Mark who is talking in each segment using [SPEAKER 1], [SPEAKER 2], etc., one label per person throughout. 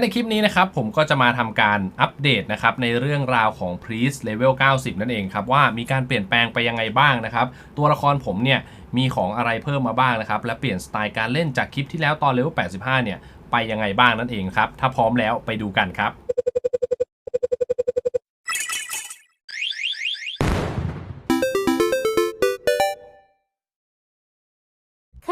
[SPEAKER 1] ในคลิปนี้นะครับผมก็จะมาทำการอัปเดตนะครับในเรื่องราวของ Priest Level 90 นั่นเองครับว่ามีการเปลี่ยนแปลงไปยังไงบ้างนะครับ ตัวละครผมเนี่ยมีของอะไรเพิ่มมาบ้างนะครับ และเปลี่ยนสไตล์การเล่นจากคลิปที่แล้วตอน Level 85 เนี่ยไปยังไงบ้างนั่นเองครับ ถ้าพร้อมแล้วไปดูกันครับ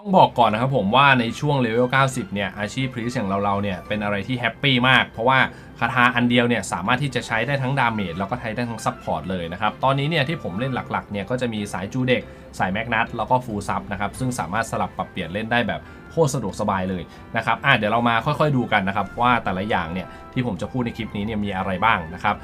[SPEAKER 1] ต้องบอกก่อนนะครับผมว่าในช่วงเลเวล 90 เนี่ย อาชีพพรีสอย่างเราๆเนี่ย เป็นอะไรที่แฮปปี้มาก เพราะว่าคาถาอันเดียวเนี่ย สามารถที่จะใช้ได้ทั้งดาเมจแล้วก็ใช้ได้ทั้งซับพอร์ตเลยนะครับ ตอนนี้เนี่ย ที่ผมเล่นหลักๆ เนี่ย ก็จะมีสายจูเด็ก สายแมกนัตแล้วก็ฟูลซับนะครับ ซึ่งสามารถสลับปรับเปลี่ยนเล่นได้แบบโคตรสะดวกสบายเลยนะครับอะเดี๋ยวเรามาค่อยๆดูกันนะครับว่าแต่ละอย่างเนี่ยที่ผมจะพูดในคลิปนี้เนี่ยมีอะไรบ้างนะครับ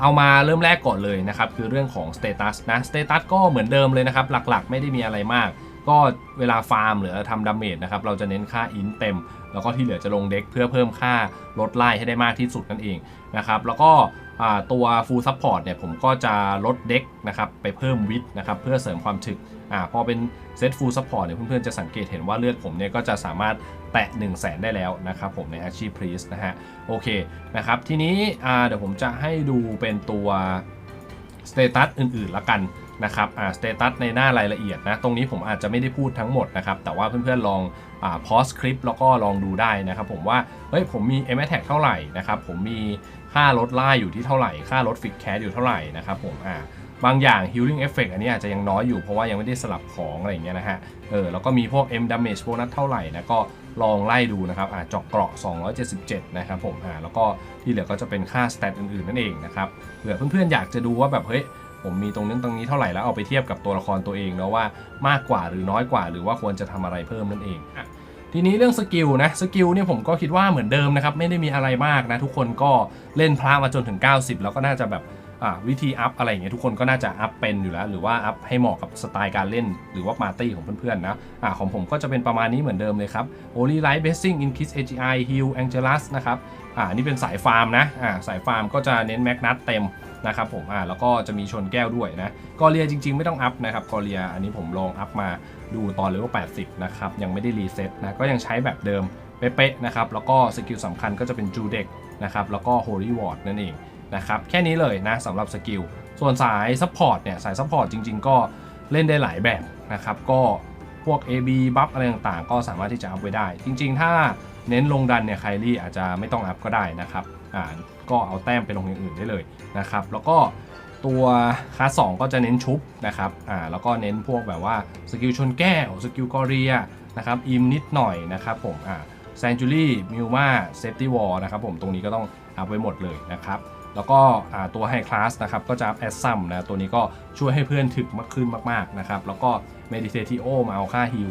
[SPEAKER 1] เอามาเริ่มแรกก่อนเลยนะครับคือเรื่องของสเตตัสนะสเตตัสก็เหมือนเดิมเลยนะครับหลักๆ ไม่ได้มีอะไรมาก ก็เวลาฟาร์มหรือทำดาเมจนะครับเราจะเน้นค่าอินเต็ม แล้วก็ที่เหลือจะลงเด็กเพื่อเพิ่มค่าลดไล่ให้ได้มากที่สุดนั่นเองนะครับแล้วก็ตัว Full Support เนี่ยผมก็จะลดเด็กนะครับไปเพิ่มวิทนะครับเพื่อเสริมความถึกอ่าพอเป็นเซต Full Support เนี่ยเพื่อนๆจะสังเกตเห็นว่าเลือดผมเนี่ยก็จะสามารถแตะ 1 0 0 0 0แสนได้แล้วนะครับผมในอาชีพ Priest นะฮะโอเคนะครับทีนี้เดี๋ยวผมจะให้ดูเป็นตัวสเตตัสอื่นๆละกัน นะครับอ่าสเตตัสในหน้ารายละเอียดนะ ตรงนี้ผมอาจจะไม่ได้พูดทั้งหมดนะครับ แต่ว่าเพื่อนๆลองอ่าพอสคลิปแล้วก็ลองดูได้นะครับ ผมว่า เฮ้ย ผมมี m a t a g เท่าไหร่นะครับ ผมมีค่าลดล่าอยู่ที่เท่าไหร่ ค่าลดฟิกแคสอยู่เท่าไหร่นะครับผมอ่าบางอย่าง healing effect อันนี้อาจจะยังน้อยอยู่เพราะว่ายังไม่ได้สลับของอะไรอย่างเงี้ยนะฮะ เออ แล้วก็มีพวก M damage bonus เท่าไหร่นะ ก็ลองไล่ดูนะครับอ่าจาะเกราะ 277 นะครับผมอ่าแล้วก็ที่เหลือก็จะเป็นค่า stat อื่นๆ นั่นเองนะครับเผื่อเพื่อนๆ อยากจะดูว่าแบบเฮ้ย ผมมีตรงนั้นตรงนี้เท่าไหร่แล้วเอาไปเทียบกับตัวละครตัวเองเนาะว่ามากกว่าหรือน้อยกว่า หรือว่าควรจะทำอะไรเพิ่มนั่นเองอะทีนี้เรื่องสกิลนะสกิลเนี่ยผมก็คิดว่าเหมือนเดิมนะครับ ไม่ได้มีอะไรมากนะ ทุกคนก็เล่นพระมาจนถึง 90 แล้วก็น่าจะแบบอ่าวิธีอัพอะไรอย่างเงี้ยทุกคนก็น่าจะอัพเป็นอยู่แล้ว หรือว่าอัพให้เหมาะกับสไตล์การเล่น หรือว่าปาร์ตี้ของเพื่อนๆนะอ่าของผมก็จะเป็นประมาณนี้เหมือนเดิมเลยครับ Holy Light Blessing Increase AGI Heal Angelus นะครับอ่านี่เป็นสายฟาร์มนะอ่าสายฟาร์มก็จะเน้นแมกนัตเต็ม นะครับผมอ่าแล้วก็จะมีชนแก้วด้วยนะกอเรียจริง ๆ ไม่ต้องอัพนะครับกอเรียอันนี้ผมลองอัพมาดูตอนเลเวล80 นะครับยังไม่ได้รีเซ็ตนะก็ยังใช้แบบเดิมเป๊ะๆนะครับแล้วก็สกิลสำคัญก็จะเป็นจูเด็กนะครับแล้วก็ Holy Ward นั่นเองนะครับแค่นี้เลยนะสำหรับสกิลส่วนสายซัพพอร์ตเนี่ยสายซัพพอร์ตจริง ๆ ก็เล่นได้หลายแบบนะครับก็พวก AB บัฟอะไรต่างๆ ก็สามารถที่จะอัพไว้ได้ จริง ๆ ถ้าเน้นลงดันเนี่ยไคลี่อาจจะไม่ต้องอัพก็ได้นะครับ อ่าก็เอาแต้มไปลงอย่างอื่นได้เลยนะครับ แล้วก็ตัวคาส2ก็จะเน้นชุบนะครับอ่าแล้วก็เน้นพวกแบบว่าสกิลชนแก้วสกิลกอเรียนะครับอิมนิดหน่อยนะครับผมอ่าแซนจูรี่มิวมาเซฟตี้วอลนะครับผมตรงนี้ก็ต้องอัพไว้หมดเลยนะครับแล้วก็ตัวไฮคลาสนะครับก็จะอัพแอสซัมนะตัวนี้ก็ช่วยให้เพื่อนถึกมากขึ้นมากๆนะครับแล้วก็เมดิเทติโอมาเอาค่าฮิล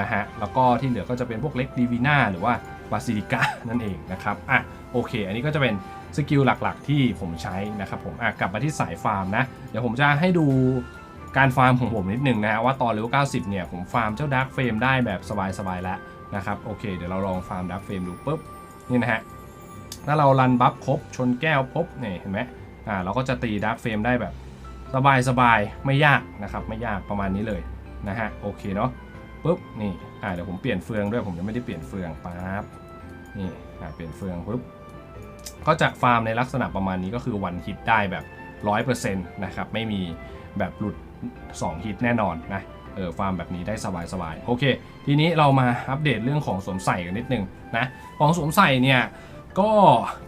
[SPEAKER 1] นะฮะแล้วก็ที่เหลือก็จะเป็นพวกเล็กดีวีนาหรือว่า บาซิลิกานั่นเองนะครับอะโอเค อันนี้ก็จะเป็นสกิลหลักๆ ที่ผมใช้นะครับผมอะกลับมาที่สายฟาร์มนะ เดี๋ยวผมจะให้ดูการฟาร์มของผมนิดนึงนะฮะว่าตอนเลเวล90 เนี่ย ผมฟาร์มเจ้าดาร์กเฟรมได้แบบสบายๆแล้วนะครับโอเค เดี๋ยวเราลองฟาร์มดาร์กเฟรมดูปุ๊บนี่นะฮะถ้าเรารันบัฟครบชนแก้วครบเนี่ยเห็นไหมอ่าเราก็จะตีดาร์กเฟรมได้แบบสบายๆ ไม่ยากนะครับไม่ยากประมาณนี้เลยนะฮะโอเคเนาะปุ๊บนี่อ่าเดี๋ยวผมเปลี่ยนเฟืองด้วยผมจะไม่ได้เปลี่ยนเฟืองปั๊บ นี่เปลี่ยนเฟืองปุ๊บก็จะฟาร์มในลักษณะประมาณนี้ก็คือวันฮิตได้แบบ 100%นะครับไม่มีแบบหลุด 2 ฮิตแน่นอนนะเออฟาร์มแบบนี้ได้สบายๆโอเค ทีนี้เรามาอัปเดตเรื่องของสวมใส่กันนิดนึงนะของสวมใส่เนี่ยก็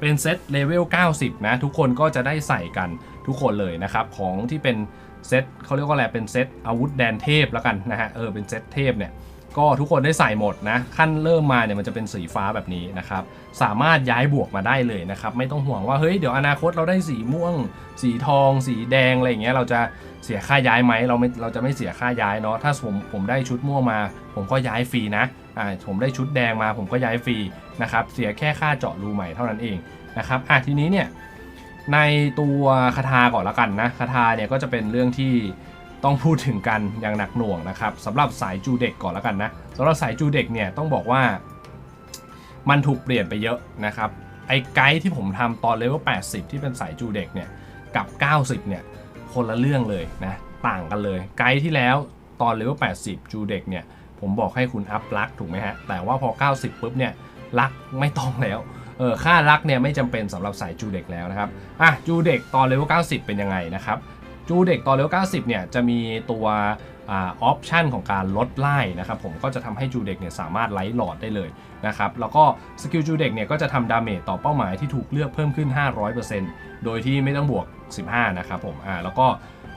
[SPEAKER 1] เป็นเซตเลเวล 90 นะ ทุกคนก็จะได้ใส่กันทุกคนเลยนะครับ ของที่เป็นเซตเขาเรียกว่าอะไรเป็นเซตอาวุธแดนเทพแล้วกันนะฮะเออเป็นเซตเทพเนี่ย ก็ทุกคนได้ใส่หมดนะขั้นเริ่มมาเนี่ยมันจะเป็นสีฟ้าแบบนี้นะครับสามารถย้ายบวกมาได้เลยนะครับไม่ต้องห่วงว่าเฮ้ยเดี๋ยวอนาคตเราได้สีม่วง สีทอง สีแดงอะไรอย่างเงี้ยเราจะเสียค่าย้ายไหมเราไม่เราจะไม่เสียค่าย้ายเนาะถ้าผมผมได้ชุดม่วงมา ผมก็ย้ายฟรีนะอ่าผมได้ชุดแดงมา ผมก็ย้ายฟรีนะครับเสียแค่ค่าเจาะรูใหม่เท่านั้นเองนะครับอะทีนี้เนี่ยในตัวคาถาก่อนละกันนะคาถาเนี่ยก็จะเป็นเรื่องที่ ต้องพูดถึงกันอย่างหนักหน่วงนะครับสำหรับสายจูเด็กก่อนแล้วกันนะสำหรับสายจูเด็กเนี่ยต้องบอกว่ามันถูกเปลี่ยนไปเยอะนะครับไอ้ไกด์ที่ผมทำตอนเลเวล80 ที่เป็นสายจูเด็กเนี่ยกับ 90 เนี่ยคนละเรื่องเลยนะต่างกันเลย ไกด์ที่แล้วตอนเลเวล80 จูเด็กเนี่ยผมบอกให้คุณอัพลักถูกไหมฮะแต่ว่าพอ 90ปุ๊บเนี่ยลักไม่ต้องแล้วเออค่าลักเนี่ยไม่จำเป็นสำหรับสายจูเด็กแล้วนะครับอะจูเด็กตอนเลเวล90 เป็นยังไงนะครับ จูเด็กตอนเลเว90 เนี่ยจะมีตัวออปชันของการลดไล่นะครับผมก็จะทำให้จูเด็กเนี่ยสามารถไล่หลอดได้เลยนะครับแล้วก็สกิลจูเด็กเนี่ยก็จะทำดาเมจต่อเป้าหมายที่ถูกเลือกเพิ่มขึ้น 500%โดยที่ไม่ต้องบวก 15 นะครับผมอ่าแล้วก็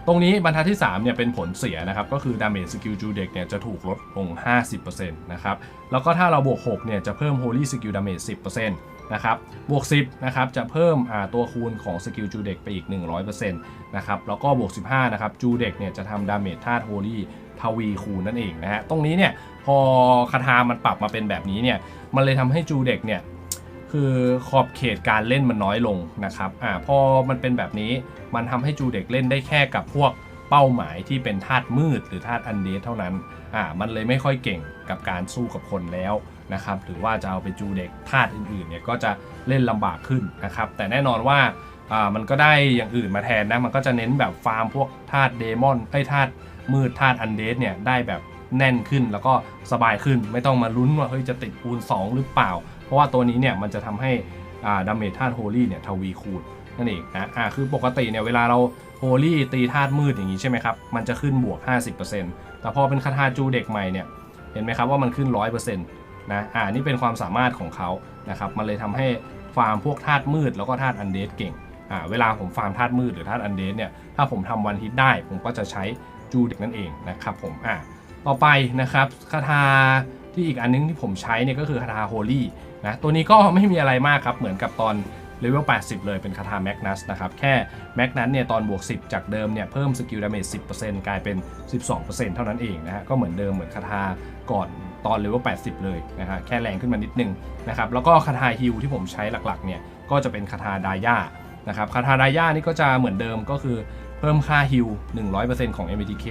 [SPEAKER 1] ตรงนี้บรรทัดที่3เนี่ยเป็นผลเสียนะครับ ก็คือดาเมจสกิลจูเด็กเนี่ยจะถูกลดลง 50%นะครับ แล้วก็ถ้าเราบวก6เนี่ยจะเพิ่ม Holy Skill Damage 10%นะครับ บวก 10นะครับจะเพิ่มตัวคูณของสกิลจูเด็กไปอีก 100%นะครับ แล้วก็บวก 15นะครับจูเด็กเนี่ยจะทำดาเมจธาตุ Holy ทวีคูณนั่นเองนะฮะ ตรงนี้เนี่ยพอคาถามันปรับมาเป็นแบบนี้เนี่ย มันเลยทำให้จูเด็กเนี่ย คือขอบเขตการเล่นมันน้อยลงนะครับอ่าพอมันเป็นแบบนี้มันทำให้จูเด็กเล่นได้แค่กับพวกเป้าหมายที่เป็นธาตุมืดหรือธาตุอันเดสเท่านั้นอ่ามันเลยไม่ค่อยเก่งกับการสู้กับคนแล้วนะครับหรือว่าจะเอาไปจูเด็กธาตุอื่นๆเนี่ยก็จะเล่นลำบากขึ้นนะครับแต่แน่นอนว่าอ่ามันก็ได้อย่างอื่นมาแทนนะมันก็จะเน้นแบบฟาร์มพวกธาตุเดมอนไอ้ยธาตุมืดธาตุอันเดสเนี่ยได้แบบแน่นขึ้นแล้วก็สบายขึ้นไม่ต้องมาลุ้นว่าเฮ้ยจะติดคูณ2หรือเปล่า เพราะว่าตัวนี้เนี่ยมันจะทำให้อ่าดาเมจธาตุโฮลี่เนี่ยทวีคูณนั่นเองนะอ่าคือปกติเนี่ยเวลาเราโฮลี่ตีธาตุมืดอย่างนี้ใช่ไหมครับ มันจะขึ้นบวก 50%แต่พอเป็นคาถาจูเด็กใหม่เนี่ยเห็นไหมครับว่ามันขึ้น 100%นะอ่านี่เป็นความสามารถของเขานะครับมันเลยทำให้ฟาร์มพวกธาตุมืดแล้วก็ธาตุอันเดสเก่งอ่าเวลาผมฟาร์มธาตุมืดหรือธาตุอันเดสเนี่ยถ้าผมทำวันฮิตได้ ผมก็จะใช้จูเด็กนั่นเองนะครับผมอ่าต่อไปนะครับคาถาที่อีกอันนึงที่ผมใช้เนี่ยก็คือคาถาโฮลี่ นะตัวนี้ก็ไม่มีอะไรมากครับเหมือนกับตอนเลเวล 80 เลยเป็นคาถาแมกนัสนะครับ แค่แมกนัสเนี่ยตอนบวก 10 จากเดิมเนี่ยเพิ่มสกิลดาเมจ 10%กลายเป็น 12%เท่านั้นเองนะฮะก็เหมือนเดิมเหมือนคาถาก่อนตอนเลเวล 80 เลยนะฮะแค่แรงขึ้นมานิดนึงนะครับแล้วก็คาถาฮิลที่ผมใช้หลักๆเนี่ยก็จะเป็นคาถาดาย่านะครับคาถาดาย่านี่ก็จะเหมือนเดิมก็คือเพิ่มค่าฮิล100%ของ MTK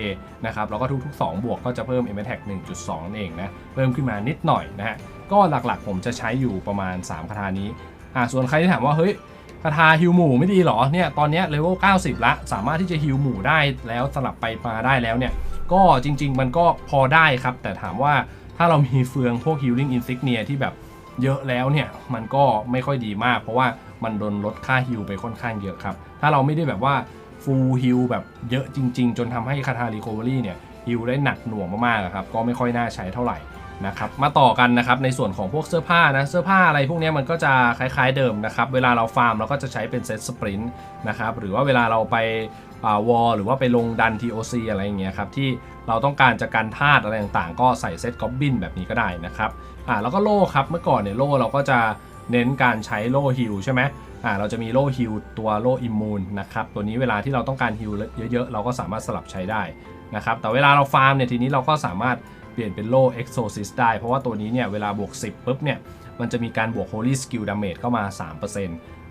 [SPEAKER 1] นะครับแล้วก็ทุกๆ 2 บวกก็จะเพิ่ม m a t a c 1.2นั่นเองนะเพิ่มขึ้นมานิดหน่อยนะฮะ ก็หลักๆ ผมจะใช้อยู่ประมาณ 3 คาถานี้อ่าส่วนใครที่ถามว่าเฮ้ยคาถาฮิลหมู่ไม่ดีหรอเนี่ยตอนนี้เลเวล90 ละ สามารถที่จะฮิลหมู่ได้แล้วสลับไปมาได้แล้วเนี่ยก็จริง ๆ มันก็พอได้ครับ แต่ถามว่าถ้าเรามีเฟืองพวก Healing Insignia ที่แบบเยอะแล้วเนี่ยมันก็ไม่ค่อยดีมาก เพราะว่ามันโดนลดค่าฮิลไปค่อนข้างเยอะครับ ถ้าเราไม่ได้แบบว่าฟูลฮิลแบบเยอะจริง ๆ จนทำให้คาถารีโคเวอรี่เนี่ยฮิลได้หนักหน่วงมากๆครับ ก็ไม่ค่อยน่าใช้เท่าไหร่ นะครับมาต่อกันนะครับในส่วนของพวกเสื้อผ้านะเสื้อผ้าอะไรพวกนี้มันก็จะคล้ายๆเดิมนะครับเวลาเราฟาร์มเราก็จะใช้เป็นเซตสปรินต์นะครับหรือว่าเวลาเราไปวอลหรือว่าไปลงดัน TOC อะไรอย่างเงี้ยครับที่เราต้องการจะกันธาตุอะไรต่างๆ ก็ใส่เซตกอบบินแบบนี้ก็ได้นะครับอ่าแล้วก็โล่ครับเมื่อก่อนเนี่ยโล่เราก็จะเน้นการใช้โล่ฮิลใช่ไหมอ่าเราจะมีโล่ฮิลตัวโล่อิมมูนนะครับตัวนี้เวลาที่เราต้องการฮิลเยอะๆ เราก็สามารถสลับใช้ได้นะครับแต่เวลาเราฟาร์มเนี่ยทีนี้เราก็สามารถ เปลี่ยนเป็นโล่ Exorcist ได้ เพราะว่าตัวนี้เนี่ยเวลาบวก 10ปุ๊บเนี่ยมันจะมีการบวก Holy Skill Damage เข้ามา 3%น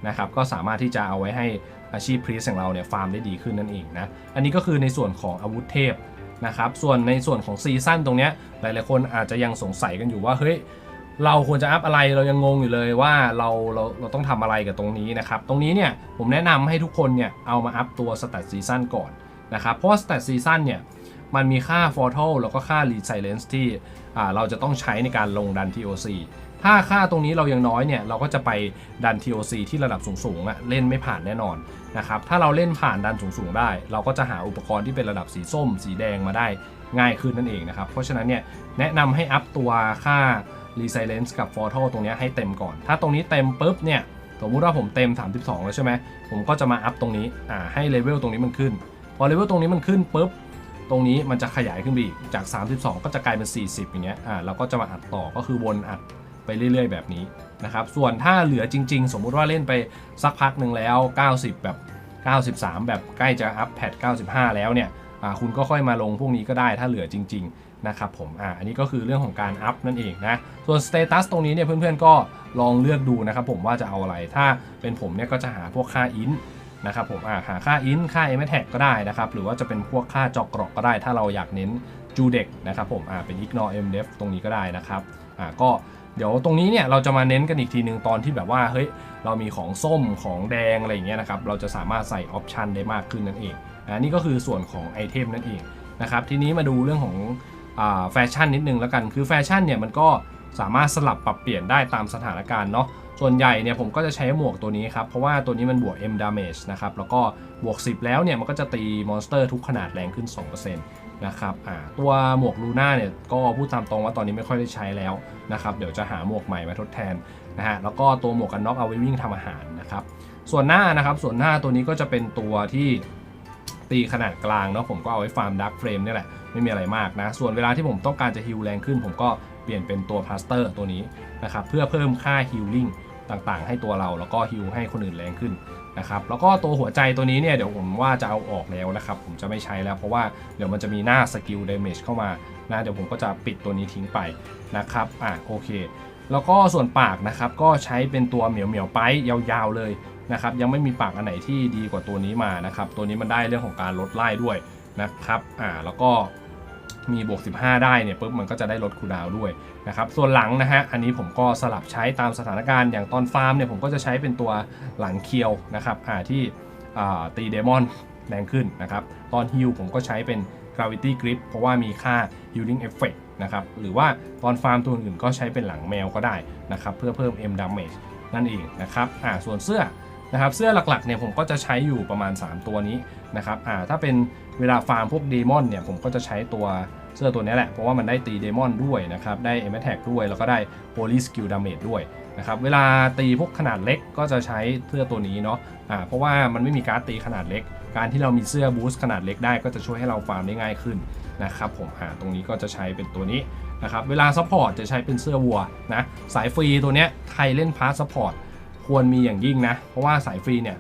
[SPEAKER 1] ะครับก็สามารถที่จะเอาไว้ให้อาชีพพรีสของเราเนี่ยฟาร์มได้ดีขึ้นนั่นเองนะอันนี้ก็คือในส่วนของอาวุธเทพนะครับส่วนในส่วนของซีซั่นตรงเนี้ยหลายๆคนอาจจะยังสงสัยกันอยู่ว่าเฮ้ยเราควรจะอัพอะไรเรายังงงอยู่เลยว่าเราเราเราต้องทำอะไรกับตรงนี้นะครับตรงนี้เนี่ยผมแนะนำให้ทุกคนเนี่ยเอามาอัพตัว Stat Season ก่อนนะครับเพราะว่า Stat Season เนี่ย มันมีค่า Portal แล้วก็ค่า r e s i l e n c e ที่เราจะต้องใช้ในการลงดัน TOC ถ้าค่าตรงนี้เรายังน้อยเนี่ยเราก็จะไปดัน TOC ที่ระดับสูงๆอะเล่นไม่ผ่านแน่นอนนะครับถ้าเราเล่นผ่านดันสูงๆได้ เราก็จะหาอุปกรณ์ที่เป็นระดับสีส้ม สีแดงมาได้ง่ายขึ้นนั่นเองนะครับ เพราะฉะนั้นเนี่ยแนะนำให้อัพตัวค่า Resilience กับ Portal ตรงนี้ให้เต็มก่อน ถ้าตรงนี้เต็มปุ๊บเนี่ยสมมุติว่าผมเต็ม 32 แล้วใช่ไหมผมก็จะมาอัพตรงนี้อ่าให้เลเวลตรงนี้มันขึ้น พอเลเวลตรงนี้มันขึ้นปุ๊บ ตรงนี้มันจะขยายขึ้นไปอีกจาก 32 ก็จะกลายเป็น 40 อย่างเงี้ยอ่าเราก็จะมาอัดต่อก็คือวนอัดไปเรื่อย ๆ แบบนี้นะครับส่วนถ้าเหลือจริง ๆ สมมุติว่าเล่นไปสักพักหนึ่งแล้ว 90 แบบ 93 แบบใกล้จะอัพแพท95 แล้วเนี่ยอ่าคุณก็ค่อยมาลงพวกนี้ก็ได้ถ้าเหลือจริง ๆ นะครับผมอ่าอันนี้ก็คือเรื่องของการอัพนั่นเองนะ ส่วนสเตตัสตรงนี้เนี่ยเพื่อนๆก็ลองเลือกดูนะครับผมว่าจะเอาอะไร ถ้าเป็นผมเนี่ยก็จะหาพวกค่าอิน นะครับผมอ่าหาค่าอินค่า m อ t a g ก็ได้นะครับ หรือว่าจะเป็นพวกค่าจอกกรอกก็ได้ ถ้าเราอยากเน้นจูเด็กนะครับผมอ่าเป็น ignore mdef ตรงนี้ก็ได้นะครับอ่าก็เดี๋ยวตรงนี้เนี่ยเราจะมาเน้นกันอีกทีหนึ่งตอนที่แบบว่าเฮ้ยเรามีของส้มของแดงอะไรอย่างเงี้ยนะครับเราจะสามารถใส่ออปชันได้มากขึ้นนั่นเองอ่านี่ก็คือส่วนของไอเทมนั่นเองนะครับทีนี้มาดูเรื่องของแฟชั่นนิดนึงแล้วกัน คือแฟชั่นเนี่ยมันก็สามารถสลับปรับเปลี่ยนได้ตามสถานการณ์เนาะ ส่วนใหญ่เนี่ยผมก็จะใช้หมวกตัวนี้ครับ เพราะว่าตัวนี้มันบวก M damage นะครับ แล้วก็บวก 10 แล้วเนี่ยมันก็จะตีมอนสเตอร์ทุกขนาดแรงขึ้น 2%นะครับตัวหมวกลูน่าเนี่ยก็พูดตามตรงว่าตอนนี้ไม่ค่อยได้ใช้แล้วนะครับเดี๋ยวจะหาหมวกใหม่มาทดแทนนะฮะแล้วก็ตัวหมวกกันน็อกเอาไว้วิ่งทำอาหารนะครับส่วนหน้านะครับส่วนหน้าตัวนี้ก็จะเป็นตัวที่ตีขนาดกลางเนาะผมก็เอาไว้ฟาร์มดักเฟรมนี่แหละไม่มีอะไรมากนะส่วนเวลาที่ผมต้องการจะฮิลแรงขึ้น ผมก็เปลี่ยนเป็นตัวพลาสเตอร์ตัวนี้นะครับเพื่อเพิ่มค่าฮิลลิ่ง ต่างๆ ให้ตัวเราแล้วก็ฮิลให้คนอื่นแรงขึ้นนะครับแล้วก็ตัวหัวใจตัวนี้เนี่ยเดี๋ยวผมว่าจะเอาออกแล้วนะครับ ผมจะไม่ใช้แล้ว เพราะว่าเดี๋ยวมันจะมีหน้าสกิลเดเมจเข้ามานะเดี๋ยวผมก็จะปิดตัวนี้ทิ้งไปนะครับอะโอเค แล้วก็ส่วนปากนะครับก็ใช้เป็นตัวเหมียวเหมียวไปยาวๆเลยนะครับยังไม่มีปากอันไหนที่ดีกว่าตัวนี้มานะครับตัวนี้มันได้เรื่องของการลดไล่ด้วยนะครับอ่าแล้วก็ มีบวก 15 ได้เนี่ยปุ๊บมันก็จะได้ลดคูดาวด้วยนะครับส่วนหลังนะฮะอันนี้ผมก็สลับใช้ตามสถานการณ์อย่างตอนฟาร์มเนี่ยผมก็จะใช้เป็นตัวหลังเคียวนะครับอ่าที่ตีเดมอนแรงขึ้นนะครับตอนฮิลผมก็ใช้เป็น gravity grip เพราะว่ามีค่า healing effect นะครับหรือว่าตอนฟาร์มตัวอื่นก็ใช้เป็นหลังแมวก็ได้นะครับเพื่อเพิ่ม M damage นั่นเองนะครับอ่าส่วนเสื้อ นะครับเสื้อหลักๆเนี่ยผมก็จะใช้อยู่ประมาณ 3 ตัวนี้นะครับอ่าถ้าเป็นเวลาฟาร์มพวกเดมอนเนี่ยผมก็จะใช้ตัวเสื้อตัวนี้แหละ เพราะว่ามันได้ตีเดมอนด้วยนะครับ ได้ M attack ด้วย แล้วก็ได้ Holy Skill Damage ด้วยนะครับ เวลาตีพวกขนาดเล็กก็จะใช้เสื้อตัวนี้เนาะอ่าเพราะว่ามันไม่มีการ์ดตีขนาดเล็ก การที่เรามีเสื้อบูสต์ขนาดเล็กได้ก็จะช่วยให้เราฟาร์มได้ง่ายขึ้นนะครับผมอ่าตรงนี้ก็จะใช้เป็นตัวนี้นะครับ เวลาซัพพอร์ตจะใช้เป็นเสื้อวัวนะ สายฟรีตัวเนี้ยใครเล่นพาร์ทซัพพอร์ต ควรมีอย่างยิ่งนะ เพราะว่าสายฟรีเนี่ย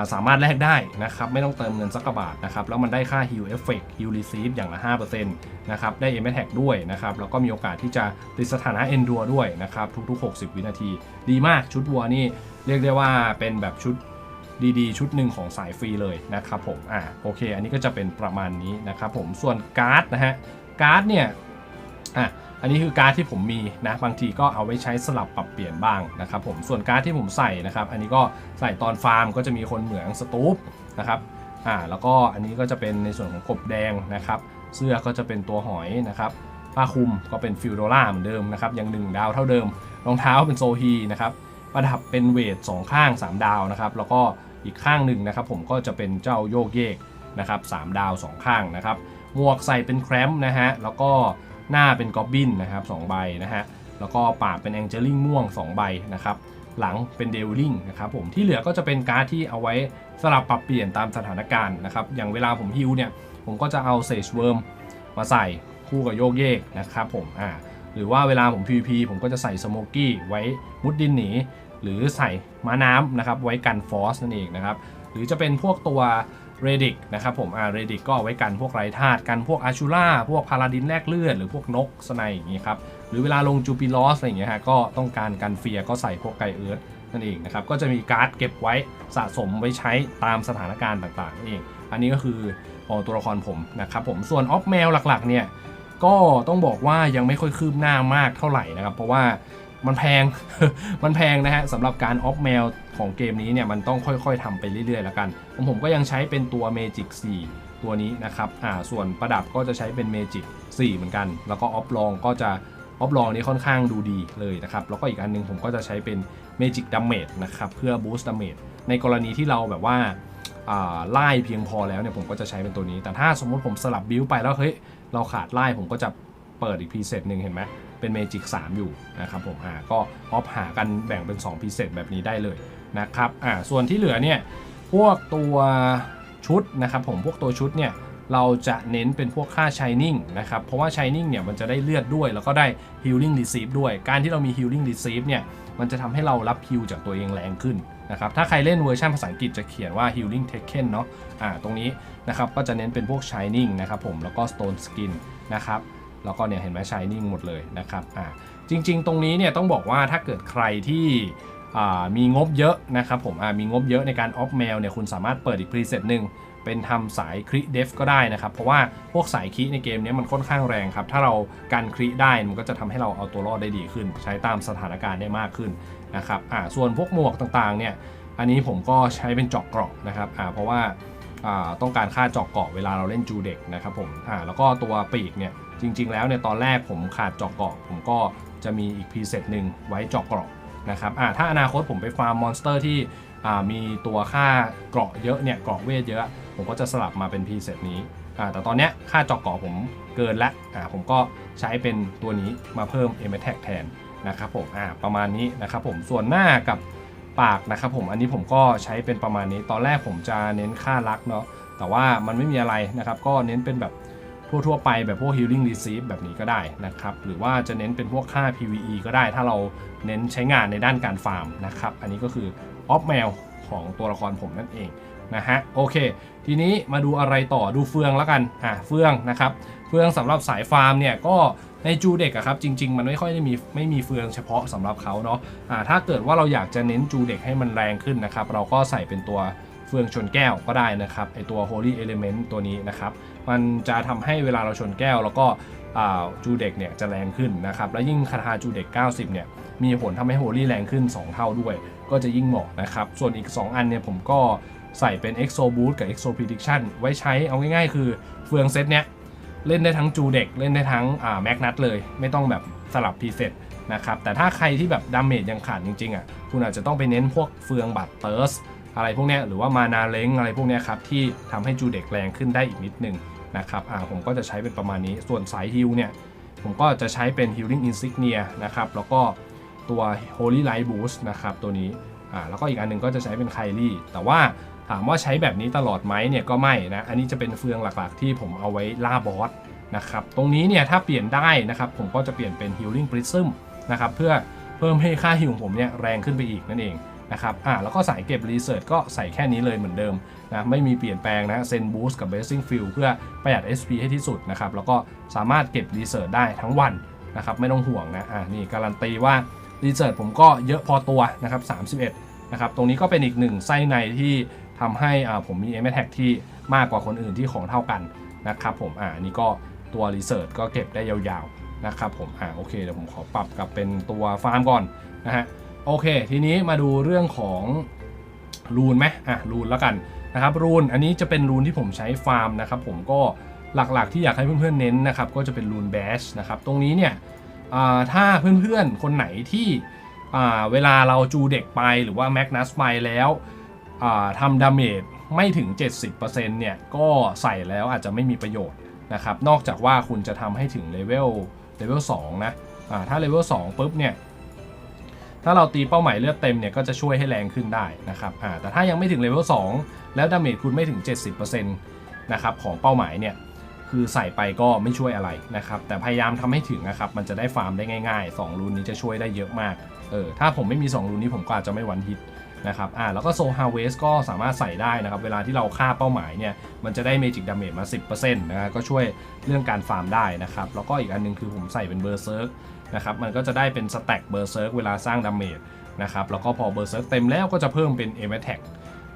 [SPEAKER 1] าสามารถแลกได้นะครับ ไม่ต้องเติมเงินสักกบาทนะครับ แล้วมันได้ค่า heal effect heal receive อย่างละ 5%นะครับ ได้ m attack ด้วยนะครับ แล้วก็มีโอกาสที่จะติดสถานะ endure ด้วยนะครับ ทุก ๆ 60 วินาที ดีมากชุดวัวนี่เรียกได้ว่าเป็นแบบชุดดีๆ ชุดหนึ่งของสายฟรีเลยนะครับผม อ่าโอเค อันนี้ก็จะเป็นประมาณนี้นะครับผม ส่วนการ์ดนะฮะ การ์ดเนี่ย อะ อันนี้คือการ์ดที่ผมมีนะบางทีก็เอาไว้ใช้สลับปรับเปลี่ยนบ้างนะครับผมส่วนการ์ดที่ผมใส่นะครับ อันนี้ก็ใส่ตอนฟาร์มก็จะมีคนเหมืองสตูปนะครับอ่าแล้วก็อันนี้ก็จะเป็นในส่วนของกบแดงนะครับ เสื้อก็จะเป็นตัวหอยนะครับผ้าคลุมก็เป็นฟิลโดล่าเหมือนเดิมนะครับยังหนึ่งดาวเท่าเดิมรองเท้าเป็นโซฮีนะครับประดับเป็นเวทสองข้าง 3 ดาวนะครับ แล้วก็อีกข้างหนึ่งนะครับ ผมก็จะเป็นเจ้าโยกเยกนะครับสามดาวสองข้างนะครับหมวกใส่เป็นแครมนะฮะแล้วก็ หน้าเป็นกอบบินนะครับสองใบนะฮะแล้วก็ปากเป็นแองเจลิงม่วง 2 ใบนะครับหลังเป็นเดวิลิงนะครับผมที่เหลือก็จะเป็นการ์ดที่เอาไว้สลับปรับเปลี่ยนตามสถานการณ์นะครับอย่างเวลาผมฮิวเนี่ยผมก็จะเอาเซจเวิร์มมาใส่คู่กับโยกเยกนะครับผมอ่าหรือว่าเวลาผม PVP ผมก็จะใส่สโมกี้ไว้มุดดินหนี หรือใส่ม้าน้ำนะครับไว้กันฟอสนั่นเองนะครับหรือจะเป็นพวกตัว เรดิกนะครับผมอ่าเรดิกก็เอาไว้กันพวกไรธาตุกันพวกอาชูล่าพวกพาราดินแลกเลือด หรือพวกนกสไนอย่างงี้ครับหรือเวลาลงจูปิลอสอะไรอย่างเงี้ยฮะก็ต้องการกันเฟียก็ใส่พวกไกเอิร์ธนั่นเองนะครับก็จะมีการ์ดเก็บไว้สะสมไว้ใช้ตามสถานการณ์ต่างๆนั่นเอง อันนี้ก็คือของตัวละครผมนะครับผมส่วนออฟแมวหลักๆเนี่ยก็ต้องบอกว่ายังไม่ค่อยคืบหน้ามากเท่าไหร่นะครับเพราะว่ามันแพง มันแพงนะฮะสำหรับการออฟแมว ของเกมนี้เนี่ยมันต้องค่อยๆทำไปเรื่อยๆแล้วกันของผมก็ยังใช้เป็นตัว Magic 4 ตัวนี้นะครับอ่าส่วนประดับก็จะใช้เป็น Magic 4 เหมือนกัน แล้วก็ออฟลองก็จะออฟลองนี้ค่อนข้างดูดีเลยนะครับ แล้วก็อีกอันหนึงผมก็จะใช้เป็น Magic Damage นะครับเพื่อ Boost Damage ในกรณีที่เราแบบว่าอ่าไล่เพียงพอแล้วเนี่ยผมก็จะใช้เป็นตัวนี้ แต่ถ้าสมมติผมสลับบิวไปแล้วเฮ้ยเราขาดไล่ผมก็จะเปิดอีกพรีเซตหนึ่งเห็นไหมเป็นเมจิก3อยู่นะครับผมอ่าก็ออฟหากันแบ่งเป็น2พรีเซตแบบนี้ได้เลย นะครับอ่าส่วนที่เหลือเนี่ยพวกตัวชุดนะครับผมพวกตัวชุดเนี่ยเราจะเน้นเป็นพวกค่า Shining นะครับ เพราะว่า Shining เนี่ยมันจะได้เลือดด้วย แล้วก็ได้ Healing Receive ด้วย การที่เรามี Healing Receive เนี่ยมันจะทำให้เรารับฮิลจากตัวเองแรงขึ้นนะครับถ้าใครเล่นเวอร์ชันภาษาอังกฤษจะเขียนว่า Healing Taken เนาะอ่าตรงนี้นะครับก็จะเน้นเป็นพวก Shining นะครับผมแล้วก็ Stone Skin นะครับแล้วก็เนี่ยเห็นไหมชายนิ่งหมดเลยนะครับอ่าจริง ๆ ตรงนี้เนี่ยต้องบอกว่าถ้าเกิดใครที่อ่า มีงบเยอะนะครับผมมีงบเยอะในการออฟแมวเนี่ยคุณสามารถเปิดอีกพรีเซตหนึ่งเป็นทำสายคริเดฟก็ได้นะครับ เพราะว่าพวกสายคริในเกมนี้มันค่อนข้างแรงครับ ถ้าเรากันคริได้มันก็จะทำให้เราเอาตัวรอดได้ดีขึ้น ใช้ตามสถานการณ์ได้มากขึ้นนะครับอ่าส่วนพวกหมวกต่างๆเนี่ยอันนี้ผมก็ใช้เป็นจาะเกราะนะครับอ่าเพราะว่าอ่าต้องการค่าจาะเกราะเวลาเราเล่นจูเด็กนะครับผมอ่าแล้วก็ตัวปีกเนี่ยจริง ๆ แล้วเนี่ยตอนแรกผมขาดจาะเกราะผมก็จะมีอีกพรีเซตหนึ่งไว้จาะเกราะ นะครับอ่าถ้าอนาคตผมไปฟาร์มมอนสเตอร์ที่อ่ามีตัวค่าเกราะเยอะเนี่ยเกราะเวทเยอะ ผมก็จะสลับมาเป็นพีเซตนี้อ่าแต่ตอนเนี้ยค่าจาะเกราะผมเกินละอ่าผมก็ใช้เป็นตัวนี้มาเพิ่ม m a t a c แทนนะครับผมอ่าประมาณนี้นะครับผมส่วนหน้ากับปากนะครับผมอันนี้ผมก็ใช้เป็นประมาณนี้ ตอนแรกผมจะเน้นค่ารักเนาะแต่ว่ามันไม่มีอะไรนะครับก็เน้นเป็นแบบ ทั่วๆไปแบบพวก healing receive แบบนี้ก็ได้นะครับ หรือว่าจะเน้นเป็นพวกค่า PVE ก็ได้ ถ้าเราเน้นใช้งานในด้านการฟาร์มนะครับ อันนี้ก็คือออฟแมวของตัวละครผมนั่นเองนะฮะโอเค ทีนี้มาดูอะไรต่อดูเฟืองแล้วกันอะเฟืองนะครับ เฟืองสำหรับสายฟาร์มเนี่ยก็ในจูเด็กอะครับจริง ๆ มันไม่ค่อยได้มีไม่มีเฟืองเฉพาะสำหรับเขาเนาะอ่าถ้าเกิดว่าเราอยากจะเน้นจูเด็กให้มันแรงขึ้นนะครับ เราก็ใส่เป็นตัวเฟืองชนแก้วก็ได้นะครับไอตัว Holy Element ตัวนี้นะครับ มันจะทำให้เวลาเราชนแก้ว แล้วก็จูเด็กเนี่ยจะแรงขึ้นนะครับแล้วยิ่งคาถาจูเด็ก 90 เนี่ยมีผลทำให้โฮลี่แรงขึ้น 2 เท่าด้วย ก็จะยิ่งเหมาะนะครับ ส่วนอีก 2 อันเนี่ยผมก็ใส่เป็น Exo Boost กับ Exo Prediction ไว้ใช้เอาง่ายๆ คือเฟืองเซตเนี้ยเล่นได้ทั้งจูเด็ก เล่นได้ทั้งแม็กนัทเลย ไม่ต้องแบบสลับพรีเซตนะครับแต่ถ้าใครที่แบบดาเมจยังขาดจริงๆอะคุณอาจจะต้องไปเน้นพวกเฟืองบัตเติร์สอะไรพวกเนี้ยหรือว่ามานาเล้งอะไรพวกเนี้ยครับที่ทำให้จูเด็กแรงขึ้นได้อีกนิดนึง นะครับอ่าผมก็จะใช้เป็นประมาณนี้ ส่วนสายฮิลเนี่ยผมก็จะใช้เป็น Healing Insignia นะครับ แล้วก็ตัว Holy Light Boost นะครับ ตัวนี้อ่าแล้วก็อีกอันหนึงก็จะใช้เป็นไคลี่แต่ว่าถามว่าใช้แบบนี้ตลอดไหมเนี่ยก็ไม่นะ อันนี้จะเป็นเฟืองหลักๆ ที่ผมเอาไว้ล่าบอสนะครับ ตรงนี้เนี่ยถ้าเปลี่ยนได้นะครับ ผมก็จะเปลี่ยนเป็น Healing Prism นะครับ เพื่อเพิ่มให้ค่าฮิลของผมเนี่ยแรงขึ้นไปอีกนั่นเอง นะครับอ่าแล้วก็สายเก็บ Research ก็ใส่แค่นี้เลยเหมือนเดิมนะไม่มีเปลี่ยนแปลงนะเซนบูสกับ Blessing Field เพื่อประหยัด SP ให้ที่สุดนะครับแล้วก็สามารถเก็บ Research ได้ทั้งวันนะครับไม่ต้องห่วงนะอ่านี่การันตีว่ารีเสิร์ชผมก็เยอะพอตัวนะครับ31นะครับตรงนี้ก็เป็นอีกหนึ่งไส้ในที่ทำให้อ่าผมมี m อ t a g ที่มากกว่าคนอื่นที่ของเท่ากันนะครับผมอ่านี่ก็ตัวรีเสิร์ชก็เก็บได้ยาวๆนะครับผมอ่าโอเคเดี๋ยวผมขอปรับกลับเป็นตัวฟาร์มก่อนนะฮะ โอเค ทีนี้มาดูเรื่องของรูนไหมอะรูนแล้วกันนะครับรูนอันนี้จะเป็นรูนที่ผมใช้ฟาร์มนะครับผมก็หลักๆที่อยากให้เพื่อนๆเน้นนะครับก็จะเป็นรูนแบชนะครับตรงนี้เนี่ยถ้าเพื่อนๆคนไหนที่เวลาเราจูเด็กไปหรือว่าแมกนัสไปแล้วทำดาเมจไม่ถึง 70%เนี่ยก็ใส่แล้วอาจจะไม่มีประโยชน์นะครับนอกจากว่าคุณจะทำให้ถึงเลเวลเลเวล2นะถ้าเลเวล2ปุ๊บเนี่ย ถ้าเราตีเป้าหมายเลือดเต็มเนี่ยก็จะช่วยให้แรงขึ้นได้นะครับอ่าแต่ถ้ายังไม่ถึงเลเวล2แล้วดาเมจคุณไม่ถึง 70%นะครับของเป้าหมายเนี่ยคือใส่ไปก็ไม่ช่วยอะไรนะครับแต่พยายามทำให้ถึงนะครับมันจะได้ฟาร์มได้ง่าย ๆ 2รูนนี้จะช่วยได้เยอะมากเออถ้าผมไม่มี 2รูนนี้ผมก็อาจจะไม่วันฮิตนะครับอ่าแล้วก็โซฮาเวสก็สามารถใส่ได้นะครับ เวลาที่เราฆ่าเป้าหมายเนี่ย มันจะได้เมจิกดาเมจมา 10%นะก็ช่วยเรื่องการฟาร์มได้นะครับ แล้วก็อีกอันหนึงคือผมใส่เป็นเบอร์เซิร์ก นะครับมันก็จะได้เป็นสแต็กเบอร์เซิร์กเวลาสร้างดาเมจนะครับแล้วก็พอเบอร์เซิร์กเต็มแล้วก็จะเพิ่มเป็นเอเมแท็ก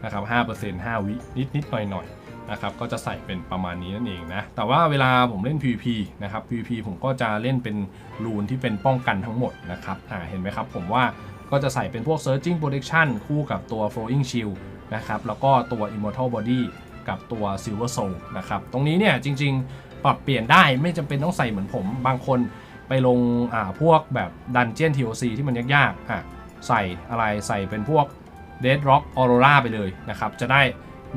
[SPEAKER 1] นะครับ5% 5วินิดๆหน่อยๆนะครับก็จะใส่เป็นประมาณนี้นั่นเองนะแต่ว่าเวลาผมเล่น PVP นะครับ PVP ผมก็จะเล่นเป็นรูนที่เป็นป้องกันทั้งหมดนะครับอ่าเห็นไหมครับผมว่าก็จะใส่เป็นพวก Searching Protection คู่กับตัว Flowing Shield นะครับแล้วก็ตัว Immortal Body กับตัว Silver Soul นะครับตรงนี้เนี่ยจริง ๆ ปรับเปลี่ยนได้ไม่จำเป็นต้องใส่เหมือนผมบางคน ไปลงอ่าพวกแบบ Dungeon TOC ที่มันยากๆอะใส่อะไรใส่เป็นพวก Dead Rock Aurora ไปเลยนะครับ จะได้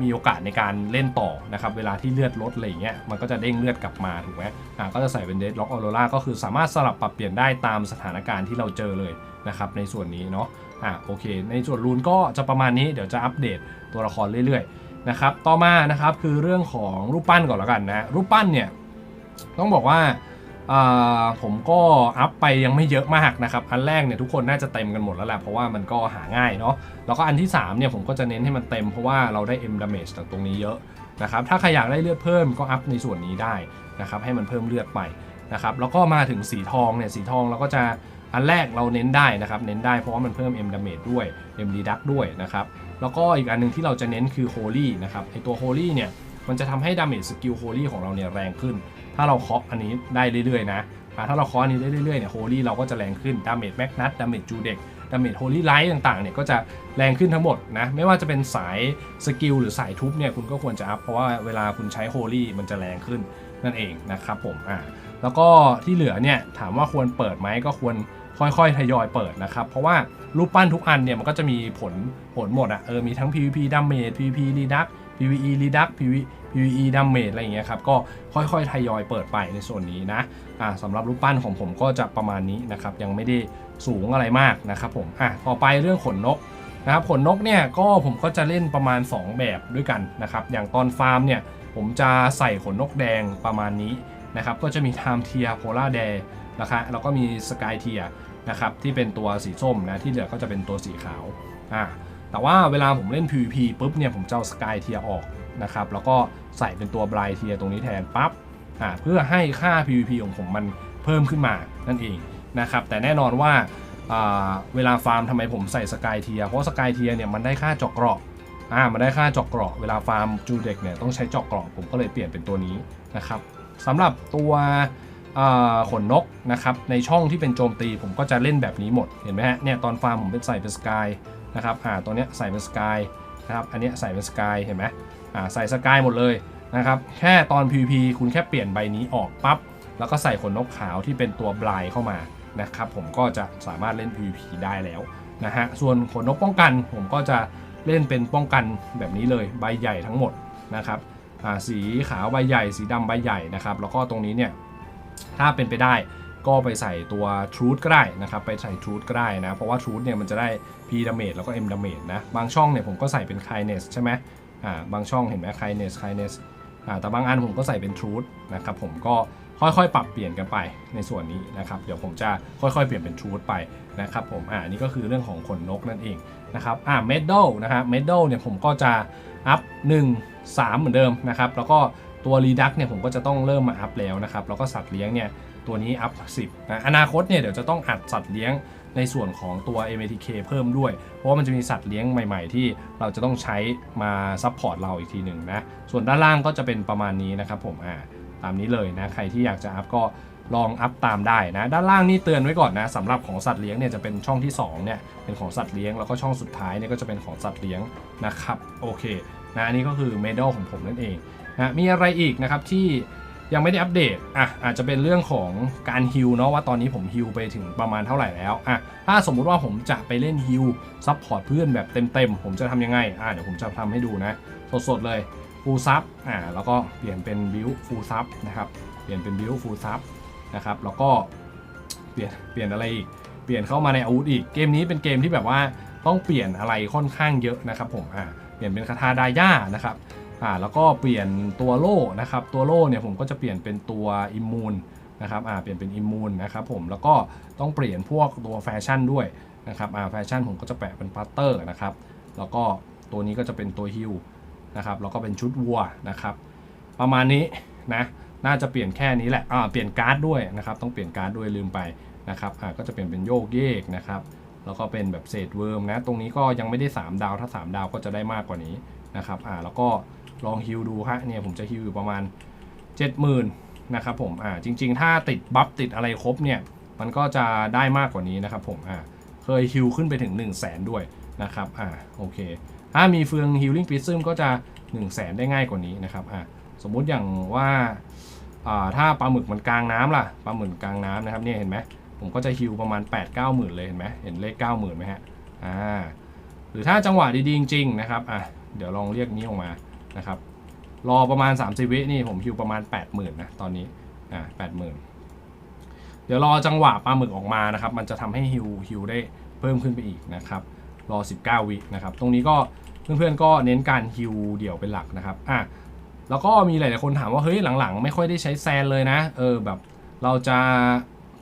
[SPEAKER 1] มีโอกาสในการเล่นต่อนะครับ เวลาที่เลือดลดอะไรอย่างเงี้ยมันก็จะเด้งเลือดกลับมาถูกไหมอ่าก็จะใส่เป็นเดดล็อกออโรราก็คือสามารถสลับปรับเปลี่ยนได้ตามสถานการณ์ที่เราเจอเลยนะครับในส่วนนี้เนาะอ่าโอเค ในส่วนรูนก็จะประมาณนี้เดี๋ยวจะอัปเดตตัวละครเรื่อยๆนะครับต่อมานะครับคือเรื่องของรูปปั้นก่อนแล้วกันนะรูปปั้นเนี่ยต้องบอกว่า ผมก็อัพไปยังไม่เยอะมากนะครับ อันแรกเนี่ยทุกคนน่าจะเต็มกันหมดแล้วแหละเพราะว่ามันก็หาง่ายเนาะแล้วก็อันที่3เนี่ยผมก็จะเน้นให้มันเต็มเพราะว่าเราได้ M damage จากตรงนี้เยอะนะครับถ้าใครอยากได้เลือดเพิ่มก็อัพในส่วนนี้ได้นะครับให้มันเพิ่มเลือดไปนะครับแล้วก็มาถึงสีทองเนี่ยสีทองเราก็จะอันแรกเราเน้นได้นะครับเน้นได้เพราะว่ามันเพิ่ม M damage ด้วย M reduct ด้วยนะครับแล้วก็อีกอันหนึงที่เราจะเน้นคือ Holy นะครับไอตัว Holy เนี่ยมันจะทำให้ damage skill Holy ของเราเนี่ยแรงขึ้น ถ้าเราเคาะอันนี้ได้เรื่อยๆนะถ้าเราเคาะอันนี้ได้เรื่อยๆเนี่ย Holy เราก็จะแรงขึ้น damage Magnus damage Judex damage Holy Light ต่างๆเนี่ยก็จะแรงขึ้นทั้งหมดนะไม่ว่าจะเป็นสายสกิลหรือสายทุบเนี่ยคุณก็ควรจะอัพเพราะว่าเวลาคุณใช้ Holy มันจะแรงขึ้นนั่นเองนะครับผมอ่าแล้วก็ที่เหลือเนี่ยถามว่าควรเปิดไหมก็ควรค่อยๆ ทยอยเปิดนะครับ เพราะว่ารูปปั้นทุกอันเนี่ยมันก็จะมีผลผลหมดอะเออมีทั้ง PVP damage PVP reduct PVE reduct PV PVE damage อะไรอย่างเงี้ยครับ ก็ค่อยๆ ทยอยเปิดไปในส่วนนี้นะอ่าสำหรับรูปปั้นของผมก็จะประมาณนี้นะครับ ยังไม่ได้สูงอะไรมากนะครับผมอะต่อไปเรื่องขนนกนะครับขนนกเนี่ยก็ผมก็จะเล่นประมาณ 2 แบบด้วยกันนะครับ อย่างตอนฟาร์มเนี่ยผมจะใส่ขนนกแดงประมาณนี้นะครับก็จะมี Time Tier Polar Dare นะคะแล้วก็มี Sky Tier นะครับที่เป็นตัวสีส้มนะที่เหลือก็จะเป็นตัวสีขาวอ่า แต่ว่าเวลาผมเล่น PVP ปุ๊บเนี่ยผมจะเอา Sky Tier ออกนะครับแล้วก็ใส่เป็นตัว Bright Tier ตรงนี้แทนปั๊บอ่าเพื่อให้ค่า PVP ของผมมันเพิ่มขึ้นมานั่นเองนะครับแต่แน่นอนว่าเวลาฟาร์มทำไมผมใส่ Sky Tier เพราะ Sky Tier เนี่ยมันได้ค่าเจาะเกราะอ่ามันได้ค่าเจาะเกราะเวลาฟาร์มจูเด็กเนี่ยต้องใช้เจาะเกราะผมก็เลยเปลี่ยนเป็นตัวนี้นะครับสำหรับตัวขนนกนะครับในช่องที่เป็นโจมตีผมก็จะเล่นแบบนี้หมดเห็นไหมฮะเนี่ยตอนฟาร์มผมเป็นใส่เป็นสกาย นะครับอ่าตัวเนี้ยใส่เป็นสกายนะครับอันเนี้ยใส่เป็นสกายเห็นไหมอ่าใส่สกายหมดเลยนะครับแค่ตอน PVP คุณแค่เปลี่ยนใบนี้ออกปั๊บแล้วก็ใส่ขนนกขาวที่เป็นตัวบลายเข้ามานะครับผมก็จะสามารถเล่น PVP ได้แล้วนะฮะส่วนขนนกป้องกันผมก็จะเล่นเป็นป้องกันแบบนี้เลยใบใหญ่ทั้งหมดนะครับอ่าสีขาวใบใหญ่ สีดำใบใหญ่นะครับแล้วก็ตรงนี้เนี่ยถ้าเป็นไปได้ ก็ไปใส่ตัว Truth ก็ได้นะครับ ไปใส่ Truth ก็ได้นะ เพราะว่า Truth เนี่ยมันจะได้ P damage แล้วก็ M damage นะ บางช่องเนี่ยผมก็ใส่เป็น Kindness ใช่ไหมอ่าบางช่องเห็นไหม Kindness Kindness อ่าแต่บางอันผมก็ใส่เป็น Truth นะครับผมก็ค่อยๆ ปรับเปลี่ยนกันไปในส่วนนี้นะครับ เดี๋ยวผมจะค่อยๆ เปลี่ยนเป็น Truth ไปนะครับผม อ่า นี่ก็คือเรื่องของขนนกนั่นเองนะครับ อ่า Medal นะครับ Medal เนี่ยผมก็จะอัพ 1 3 เหมือนเดิมนะครับ แล้วก็ตัว Reduct เนี่ยผมก็จะต้องเริ่มมาอัพแล้วนะครับ แล้วก็สัตว์เลี้ยงเนี่ย ตัวนี้อัพ10นะอนาคตเนี่ยเดี๋ยวจะต้องอัดสัตว์เลี้ยงในส่วนของตัว MATK เพิ่มด้วย เพราะว่ามันจะมีสัตว์เลี้ยงใหม่ๆ ที่เราจะต้องใช้มาซัพพอร์ตเราอีกทีหนึ่งนะ ส่วนด้านล่างก็จะเป็นประมาณนี้นะครับผมอ่าตามนี้เลยนะ ใครที่อยากจะอัพก็ลองอัพตามได้นะ ด้านล่างนี่เตือนไว้ก่อนนะสำหรับของสัตว์เลี้ยงเนี่ยจะเป็นช่องที่สองเนี่ยเป็นของสัตว์เลี้ยงแล้วก็ช่องสุดท้ายเนี่ยก็จะเป็นของสัตว์เลี้ยงนะครับโอเคนะอันนี้ก็คือเมด a l ของผมนั่นเองนะมีอะไรอีกนะครับที่ ยังไม่ได้อัปเดตอะอาจจะเป็นเรื่องของการฮิลเนาะว่าตอนนี้ผมฮิลไปถึงประมาณเท่าไหร่แล้วอะถ้าสมมุติว่าผมจะไปเล่นฮิลซับพอร์ตเพื่อนแบบเต็มๆ ผมจะทำยังไงอะเดี๋ยวผมจะทำให้ดูนะ สดๆเลยฟูลซับอ่าแล้วก็เปลี่ยนเป็นบิวฟูลซับนะครับเปลี่ยนเป็นบิวฟูลซับนะครับแล้วก็เปลี่ยนเปลี่ยนอะไรอีกเปลี่ยนเข้ามาในอาวุธอีกเกมนี้เป็นเกมที่แบบว่าต้องเปลี่ยนอะไรค่อนข้างเยอะนะครับผมอ่าเปลี่ยนเป็นคาถาดาย่านะครับ อ่าแล้วก็เปลี่ยนตัวโล่นะครับตัวโล่เนี่ยผมก็จะเปลี่ยนเป็นตัวอิมมูนนะครับอ่าเปลี่ยนเป็นอิมมูนนะครับผมแล้วก็ต้องเปลี่ยนพวกตัวแฟชั่นด้วยนะครับอ่าแฟชั่นผมก็จะแปะเป็นพัตเตอร์นะครับแล้วก็ตัวนี้ก็จะเป็นตัวฮิลนะครับแล้วก็เป็นชุดวัวนะครับประมาณนี้นะน่าจะเปลี่ยนแค่นี้แหละอ่าเปลี่ยนการ์ดด้วยนะครับต้องเปลี่ยนการ์ดด้วยลืมไปนะครับอ่าก็จะเปลี่ยนเป็นโยกเยกนะครับแล้วก็เป็นแบบเศษเวิร์มนะตรงนี้ก็ยังไม่ได้ 3 ดาวถ้า 3 ดาวก็จะได้มากกว่านี้นะครับอ่าแล้วก็ ลองฮิลดูฮะเนี่ยผมจะฮิลอยู่ประมาณ 70,000นะครับผมอ่าจริง ๆ ถ้าติดบัฟติดอะไรครบเนี่ยมันก็จะได้มากกว่านี้นะครับผมอ่าเคยฮิลขึ้นไปถึง 1 0 0 0 0แสนด้วยนะครับอ่าโอเค ถ้ามีเฟืองฮิลลิ่งปิซึมก็จะ 1 0 0 0 0แสนได้ง่ายกว่านี้นะครับอ่าสมมุติอย่างว่าอ่าถ้าปลาหมึกมันกลางน้ำล่ะปลาหมึกกลางน้ำนะครับเนี่ยเห็นไหมผมก็จะฮิวประมาณ 8 9 0 0 0 0 เลยเห็นไหมเห็นเลข 9 0,000ไหมฮะอ่าหรือถ้าจังหวะดีๆจริงๆนะครับอะเดี๋ยวลองเรียกนี้ออกมา นะครับ รอประมาณ 30 วินี่ผมฮิวประมาณ 80,000นะตอนนี้อ่า80,000เดี๋ยวรอจังหวะปลาหมึกออกมานะครับ มันจะทำให้ฮิวฮิวได้เพิ่มขึ้นไปอีกนะครับ รอ 19 วินะครับ ตรงนี้ก็เพื่อนๆก็เน้นการฮิวเดี่ยวเป็นหลักนะครับอะแล้วก็มีหลายๆคนถามว่าเฮ้ยหลังๆ ไม่ค่อยได้ใช้แซนเลยนะ เออแบบเราจะ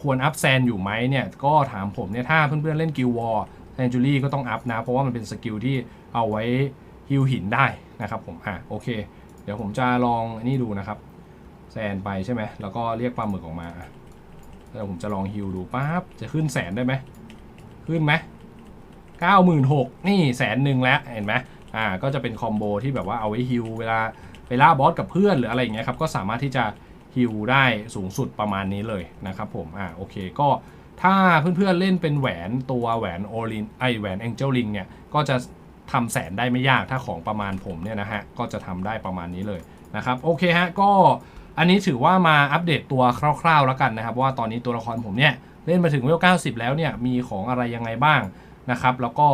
[SPEAKER 1] ควรอัพแซนอยู่ไหมเนี่ยก็ถามผมเนี่ยถ้าเพื่อนๆเล่นกิลวอร์แซนจูรี่ก็ต้องอัพนะ เพราะว่ามันเป็นสกิลที่เอาไว้ฮิลหินได้ นะครับผมอะโอเค เดี๋ยวผมจะลองอันนี่ดูนะครับแซนไปใช่ไหมแล้วก็เรียกปลาหมึกออกมาอะเดี๋ยวผมจะลองฮิลดูปั๊บจะขึ้นแสนได้ไหมขึ้นไหมเก้าหมื่นหกนี่แสนหนึ่งแล้วเห็นไหมอ่าก็จะเป็นคอมโบที่แบบว่าเอาไว้ฮิลเวลาไปล่าบอสกับเพื่อนหรืออะไรอย่างเงี้ยครับก็สามารถที่จะฮิลได้สูงสุดประมาณนี้เลยนะครับผมอ่าโอเคก็ถ้าเพื่อนๆเล่นเป็นแหวนตัวแหวนโอลินไอแหวนแองเจิลลิงเนี่ยก็จะ ทำแสนได้ไม่ยากถ้าของประมาณผมเนี่ยนะฮะก็จะทำได้ประมาณนี้เลยนะครับโอเคฮะก็อันนี้ถือว่ามาอัปเดตตัวคร่าวๆแล้วกันนะครับ ว่าตอนนี้ตัวละครผมเนี่ยเล่นมาถึงเวล 90 แล้วเนี่ยมีของอะไรยังไงบ้างนะครับแล้วก็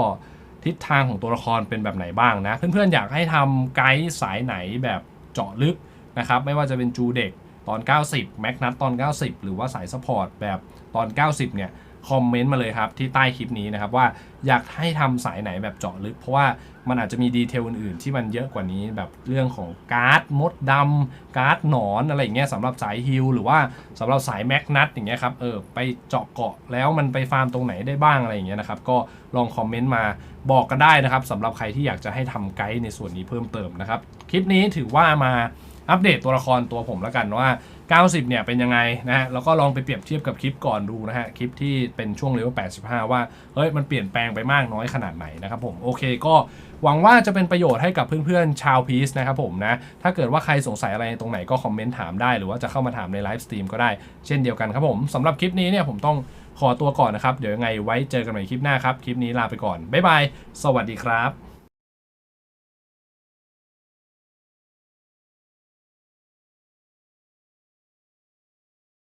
[SPEAKER 1] ทิศทางของตัวละครเป็นแบบไหนบ้างนะ เพื่อนๆ อยากให้ทำไกด์สายไหนแบบเจาะลึกนะครับไม่ว่าจะเป็นจูเด็กตอน 90 แม็กนัตตอน 90 หรือว่าสายซัพพอร์ตแบบตอน 90 เนี่ย คอมเมนต์มาเลยครับ ที่ใต้คลิปนี้นะครับ ว่าอยากให้ทำสายไหนแบบเจาะลึก เพราะว่ามันอาจจะมีดีเทลอื่นๆ ที่มันเยอะกว่านี้แบบเรื่องของการ์ดมดดำการ์ดหนอนอะไรอย่างเงี้ยสำหรับสายฮิลหรือว่าสำหรับสายแมกนัทอย่างเงี้ยครับเออไปเจาะเกาะแล้วมันไปฟาร์มตรงไหนได้บ้างอะไรอย่างเงี้ยนะครับก็ลองคอมเมนต์มาบอกกันได้นะครับสำหรับใครที่อยากจะให้ทำไกด์ในส่วนนี้เพิ่มเติมนะครับคลิปนี้ถือว่ามาอัปเดตตัวละครตัวผมแล้วกันว่า 90 เนี่ยเป็นยังไงนะฮะแล้วก็ลองไปเปรียบเทียบกับคลิปก่อนดูนะฮะคลิปที่เป็นช่วงเลเวล85 ว่าเฮ้ยมันเปลี่ยนแปลงไปมากน้อยขนาดไหนนะครับผมโอเคก็หวังว่าจะเป็นประโยชน์ให้กับเพื่อนๆชาวพีซนะครับผมนะถ้าเกิดว่าใครสงสัยอะไรตรงไหนก็คอมเมนต์ถามได้หรือว่าจะเข้ามาถามในไลฟ์สตรีมก็ได้เช่นเดียวกันครับผมสำหรับคลิปนี้เนี่ยผมต้องขอตัวก่อนนะครับ เดี๋ยวยังไงไว้เจอกันใหม่คลิปหน้าครับ คลิปนี้ลาไปก่อน บ๊ายบาย สวัสดีครับ